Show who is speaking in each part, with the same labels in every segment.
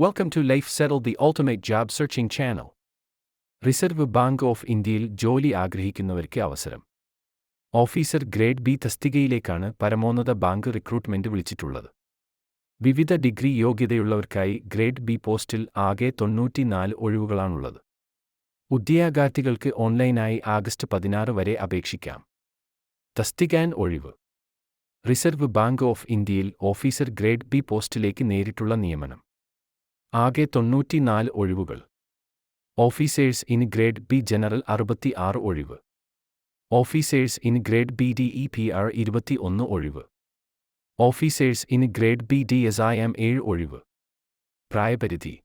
Speaker 1: Welcome to Life Settled, the ultimate job searching channel. Reserve bank of ഇന്ത്യയിൽ ജോലി ആഗ്രഹിക്കുന്നവർക്ക് അവസരം. ഓഫീസർ ഗ്രേഡ് ബി തസ്തികയിലേക്കാണ് പരമോന്നത ബാങ്ക് റിക്രൂട്ട്മെന്റ് വിളിച്ചിട്ടുള്ളത്. വിവിധ ഡിഗ്രി യോഗ്യതയുള്ളവർക്കായി ഗ്രേഡ് ബി പോസ്റ്റിൽ ആകെ തൊണ്ണൂറ്റിനാല് ഒഴിവുകളാണുള്ളത്. ഉദ്യോഗാർത്ഥികൾക്ക് ഓൺലൈനായി ആഗസ്റ്റ് പതിനാറ് വരെ അപേക്ഷിക്കാം. തസ്തികാൻ ഒഴിവ്. റിസർവ് ബാങ്ക് ഓഫ് ഇന്ത്യയിൽ ഓഫീസർ ഗ്രേഡ് ബി പോസ്റ്റിലേക്ക് നേരിട്ടുള്ള നിയമനം. ആകെ തൊണ്ണൂറ്റിനാല് ഒഴിവുകൾ. Officers in grade B general അറുപത്തി ആറ് ഒഴിവ്. Officers in grade B D E P R ഇരുപത്തി ഒന്ന് ഒഴിവ്. Officers in grade B D S I M ഏഴ് ഒഴിവ്. പ്രായപരിധി.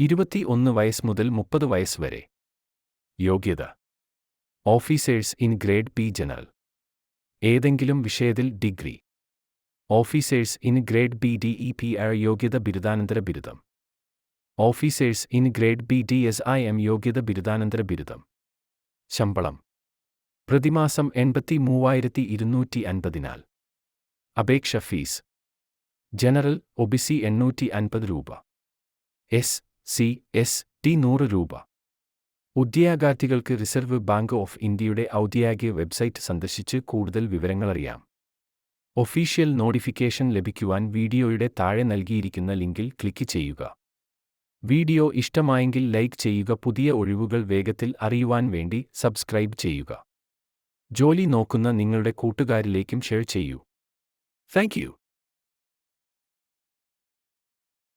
Speaker 1: ഇരുപത്തി ഒന്ന് വയസ്സ് മുതൽ മുപ്പത് വയസ്സ് വരെ. യോഗ്യത. Officers in grade B general. ഏതെങ്കിലും വിഷയത്തിൽ degree. Officers in grade B D E P R യോഗ്യത ബിരുദാനന്തര ബിരുദം. Officers in grade B D S I M യോഗ്യത ബിരുദാനന്തര ബിരുദം. ശമ്പളം. പ്രതിമാസം എൺപത്തി മൂവായിരത്തി ഇരുന്നൂറ്റി അൻപതിനാൽ അപേക്ഷ ഫീസ്. ജനറൽ ഒബിസി എണ്ണൂറ്റി അൻപത് രൂപ. എസ് സി എസ് ടി നൂറ് രൂപ. ഉദ്യോഗാർത്ഥികൾക്ക് റിസർവ് ബാങ്ക് ഓഫ് ഇന്ത്യയുടെ ഔദ്യോഗിക വെബ്സൈറ്റ് സന്ദർശിച്ച് കൂടുതൽ വിവരങ്ങളറിയാം. ഒഫീഷ്യൽ നോട്ടിഫിക്കേഷൻ ലഭിക്കുവാൻ വീഡിയോയുടെ താഴെ നൽകിയിരിക്കുന്ന ലിങ്കിൽ ക്ലിക്ക് ചെയ്യുക. വീഡിയോ ഇഷ്ടമായെങ്കിൽ ലൈക്ക് ചെയ്യുക പുതിയ ഒഴിവുകൾ വേഗത്തിൽ അറിയുവാൻ വേണ്ടി സബ്സ്ക്രൈബ് ചെയ്യുക. ജോലി നോക്കുന്ന നിങ്ങളുടെ കൂട്ടുകാരിലേക്കും ഷെയർ ചെയ്യൂ. താങ്ക്